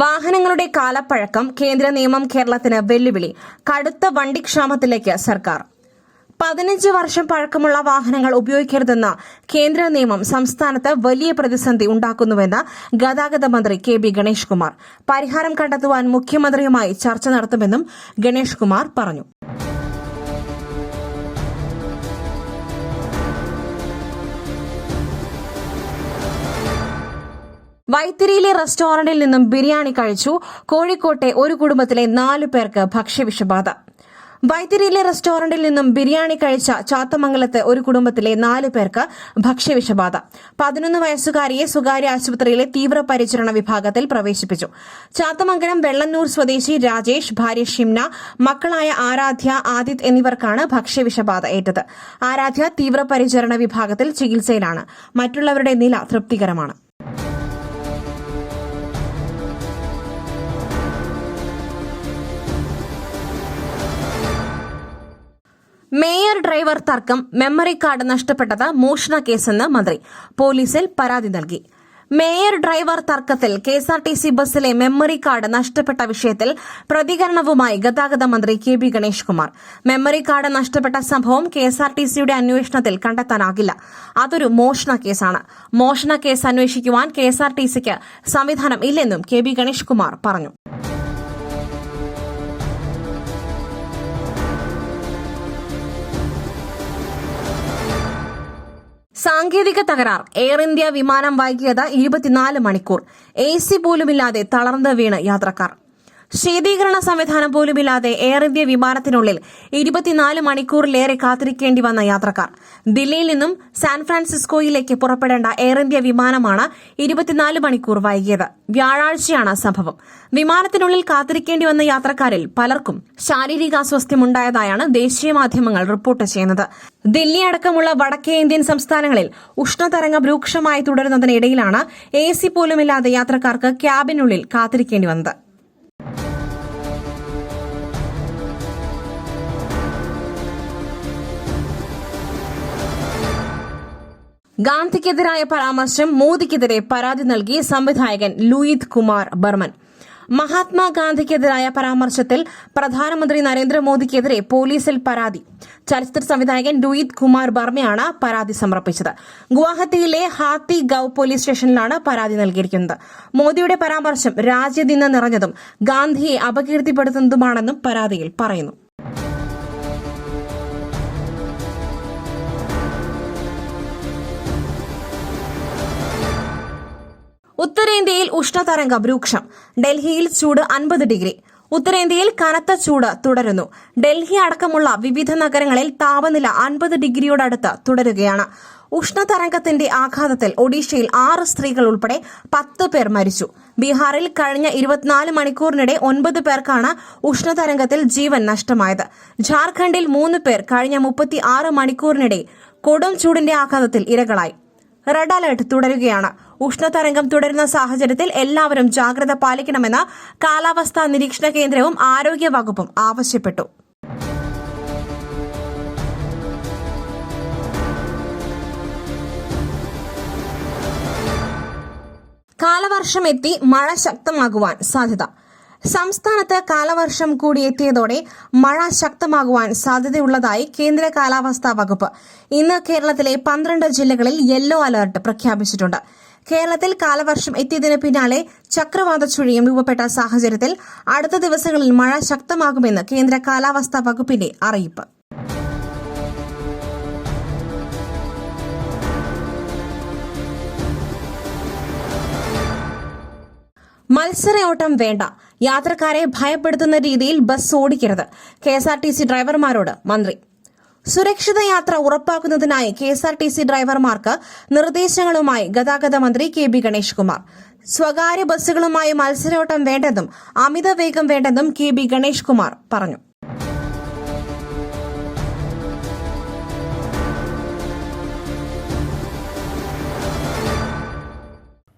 വാഹനങ്ങളുടെ കാലപ്പഴക്കം കേന്ദ്ര നിയമം കേരളത്തിന് വെല്ലുവിളി. കടുത്ത വണ്ടിക്ഷാമത്തിലേക്ക് സർക്കാർ. പതിനഞ്ച് വർഷം പഴക്കമുള്ള വാഹനങ്ങൾ ഉപയോഗിക്കരുതെന്ന കേന്ദ്ര നിയമം സംസ്ഥാനത്ത് വലിയ പ്രതിസന്ധി ഉണ്ടാക്കുന്നുവെന്ന് ഗതാഗത മന്ത്രി കെ ബി ഗണേഷ് കുമാർ പരിഹാരം കണ്ടെത്തുവാൻ മുഖ്യമന്ത്രിയുമായി ചർച്ച നടത്തുമെന്നും ഗണേഷ് കുമാർ പറഞ്ഞു. വൈത്തിരിയിലെ റെസ്റ്റോറന്റിൽ നിന്നും ബിരിയാണി കഴിച്ചു. കോഴിക്കോട്ടെ ഒരു കുടുംബത്തിലെ നാലു പേർക്ക് ഭക്ഷ്യവിഷബാധ. വൈത്തിരിയിലെ റെസ്റ്റോറന്റിൽ നിന്നും ബിരിയാണി കഴിച്ച ചാത്തമംഗലത്ത് ഒരു കുടുംബത്തിലെ നാല് പേർക്ക് ഭക്ഷ്യവിഷബാധ. പതിനൊന്ന് വയസ്സുകാരിയെ സ്വകാര്യ ആശുപത്രിയിലെ തീവ്രപരിചരണ വിഭാഗത്തിൽ പ്രവേശിപ്പിച്ചു. ചാത്തമംഗലം വെള്ളന്നൂർ സ്വദേശി രാജേഷ് ഭാര്യ ഷിംന മക്കളായ ആരാധ്യ ആദിത് എന്നിവർക്കാണ് ഭക്ഷ്യവിഷബാധ ഏറ്റത്. ആരാധ്യ തീവ്രപരിചരണ വിഭാഗത്തിൽ ചികിത്സയിലാണ്. മറ്റുള്ളവരുടെ നില തൃപ്തികരമാണ്. മേയർ ഡ്രൈവർ തർക്കം മെമ്മറി കാർഡ് നഷ്ടപ്പെട്ടത് മോഷണ കേസെന്ന് മന്ത്രി. പോലീസിൽ പരാതി നൽകി. മേയർ ഡ്രൈവർ തർക്കത്തിൽ കെഎസ്ആർടിസി ബസ്സിലെ മെമ്മറി കാർഡ് നഷ്ടപ്പെട്ട വിഷയത്തിൽ പ്രതികരണവുമായി ഗതാഗത മന്ത്രി K B Ganesh Kumar. Memory card നഷ്ടപ്പെട്ട സംഭവം കെഎസ്ആർടിസിയുടെ അന്വേഷണത്തിൽ കണ്ടെത്താനാകില്ല. അതൊരു മോഷണ കേസാണ്. മോഷണ കേസ് അന്വേഷിക്കുവാൻ കെഎസ്ആർടിസിക്ക് സംവിധാനം ഇല്ലെന്നും കെ ബി ഗണേഷ് കുമാർ പറഞ്ഞു. സാങ്കേതിക തകരാർ. എയർ ഇന്ത്യ വിമാനം വൈകിയത് ഇരുപത്തിനാല് മണിക്കൂർ. എ സി പോലുമില്ലാതെ തളർന്ന് വീണ് യാത്രക്കാർ. ശീതീകരണ സംവിധാനം പോലുമില്ലാതെ എയർ ഇന്ത്യ വിമാനത്തിനുള്ളിൽ ഇരുപത്തിനാല് മണിക്കൂറിലേറെ കാത്തിരിക്കേണ്ടി വന്ന യാത്രക്കാർ. ദില്ലിയിൽ നിന്നും സാൻ ഫ്രാൻസിസ്കോയിലേക്ക് പുറപ്പെടേണ്ട എയർ ഇന്ത്യ വിമാനമാണ് ഇരുപത്തിനാല് മണിക്കൂർ വൈകിയത്. വ്യാഴാഴ്ചയാണ് സംഭവം. വിമാനത്തിനുള്ളിൽ കാത്തിരിക്കേണ്ടി വന്ന യാത്രക്കാരിൽ പലർക്കും ശാരീരിക ശാരീരികാസ്വാസ്ഥ്യമുണ്ടായതായാണ് ദേശീയ മാധ്യമങ്ങൾ റിപ്പോർട്ട് ചെയ്യുന്നത്. ദില്ലി അടക്കമുള്ള വടക്കേ ഇന്ത്യൻ സംസ്ഥാനങ്ങളിൽ ഉഷ്ണതരംഗം രൂക്ഷമായി തുടരുന്നതിനിടയിലാണ് എ സി പോലുമില്ലാതെ യാത്രക്കാർക്ക് ക്യാബിനുള്ളിൽ കാത്തിരിക്കേണ്ടി വന്നത്. ഗാന്ധിക്കെതിരായ പരാമർശം മോദിക്കെതിരെ പരാതി നൽകി സംവിധായകൻ ലൂയിത് കുമാർ ബർമൻ. മഹാത്മാഗാന്ധിക്കെതിരായ പരാമർശത്തിൽ പ്രധാനമന്ത്രി നരേന്ദ്രമോദിക്കെതിരെ പോലീസിൽ പരാതി. ചലച്ചിത്ര സംവിധായകൻ ലൂയിത് കുമാർ ബർമയാണ് പരാതി സമർപ്പിച്ചത്. ഗുവാഹത്തിയിലെ ഹാത്തി ഗൌ പോലീസ് സ്റ്റേഷനിലാണ് പരാതി നൽകിയിരിക്കുന്നത്. മോദിയുടെ പരാമർശം രാജ്യദിന നിറഞ്ഞതും ഗാന്ധിയെ അപകീർത്തിപ്പെടുത്തുന്നതുമാണെന്നും പരാതിയിൽ പറയുന്നു. ഉഷ്ണതരംഗം രൂക്ഷം ഡൽഹിയിൽ ചൂട് അൻപത് ഡിഗ്രി. ഉത്തരേന്ത്യയിൽ കനത്ത ചൂട് തുടരുന്നു. ഡൽഹി അടക്കമുള്ള വിവിധ നഗരങ്ങളിൽ താപനില അൻപത് ഡിഗ്രിയോടടുത്ത് തുടരുകയാണ്. ഉഷ്ണതരംഗത്തിന്റെ ആഘാതത്തിൽ ഒഡീഷയിൽ ആറ് സ്ത്രീകൾ ഉൾപ്പെടെ പത്ത് പേർ മരിച്ചു. ബീഹാറിൽ കഴിഞ്ഞ ഇരുപത്തിനാല് മണിക്കൂറിനിടെ ഒൻപത് പേർക്കാണ് ഉഷ്ണതരംഗത്തിൽ ജീവൻ നഷ്ടമായത്. ജാർഖണ്ഡിൽ മൂന്ന് പേർ കഴിഞ്ഞ മുപ്പത്തി ആറ് മണിക്കൂറിനിടെ കൊടും ചൂടിന്റെ ആഘാതത്തിൽ ഇരകളായി. റെഡ് അലർട്ട് തുടരുകയാണ്. ഉഷ്ണതരംഗം തുടരുന്ന സാഹചര്യത്തിൽ എല്ലാവരും ജാഗ്രത പാലിക്കണമെന്ന് കാലാവസ്ഥാ നിരീക്ഷണ കേന്ദ്രവും ആരോഗ്യ വകുപ്പും ആവശ്യപ്പെട്ടു. കാലവർഷമെത്തി മഴ ശക്തമാകുവാൻ സാധ്യത. സംസ്ഥാനത്ത് കാലവർഷം കൂടിയെത്തിയതോടെ മഴ ശക്തമാകുവാൻ സാധ്യതയുള്ളതായി കേന്ദ്ര കാലാവസ്ഥാ വകുപ്പ്. ഇന്ന് കേരളത്തിലെ പന്ത്രണ്ട് ജില്ലകളിൽ യെല്ലോ അലർട്ട് പ്രഖ്യാപിച്ചിട്ടുണ്ട്. കേരളത്തിൽ കാലവർഷം എത്തിയതിന് പിന്നാലെ ചക്രവാത ചുഴിയും രൂപപ്പെട്ട സാഹചര്യത്തിൽ അടുത്ത ദിവസങ്ങളിൽ മഴ ശക്തമാകുമെന്ന് കേന്ദ്ര കാലാവസ്ഥാ വകുപ്പിന്റെ അറിയിപ്പ്. മത്സരയോട്ടം വേണ്ട. യാത്രക്കാരെ ഭയപ്പെടുത്തുന്ന രീതിയിൽ bus ഓടിക്കരുത്. K S R T C ഡ്രൈവർമാരോട് മന്ത്രി. സുരക്ഷിത യാത്ര ഉറപ്പാക്കുന്നതിനായി K S R T C ഡ്രൈവർമാർക്ക് നിർദ്ദേശങ്ങളുമായി ഗതാഗത മന്ത്രി കെ ബി ഗണേഷ് കുമാർ സ്വകാര്യ ബസ്സുകളുമായി മത്സരോട്ടം വേണ്ടെന്നും അമിത വേഗം വേണ്ടെന്നും കെ ബി ഗണേഷ് കുമാർ പറഞ്ഞു.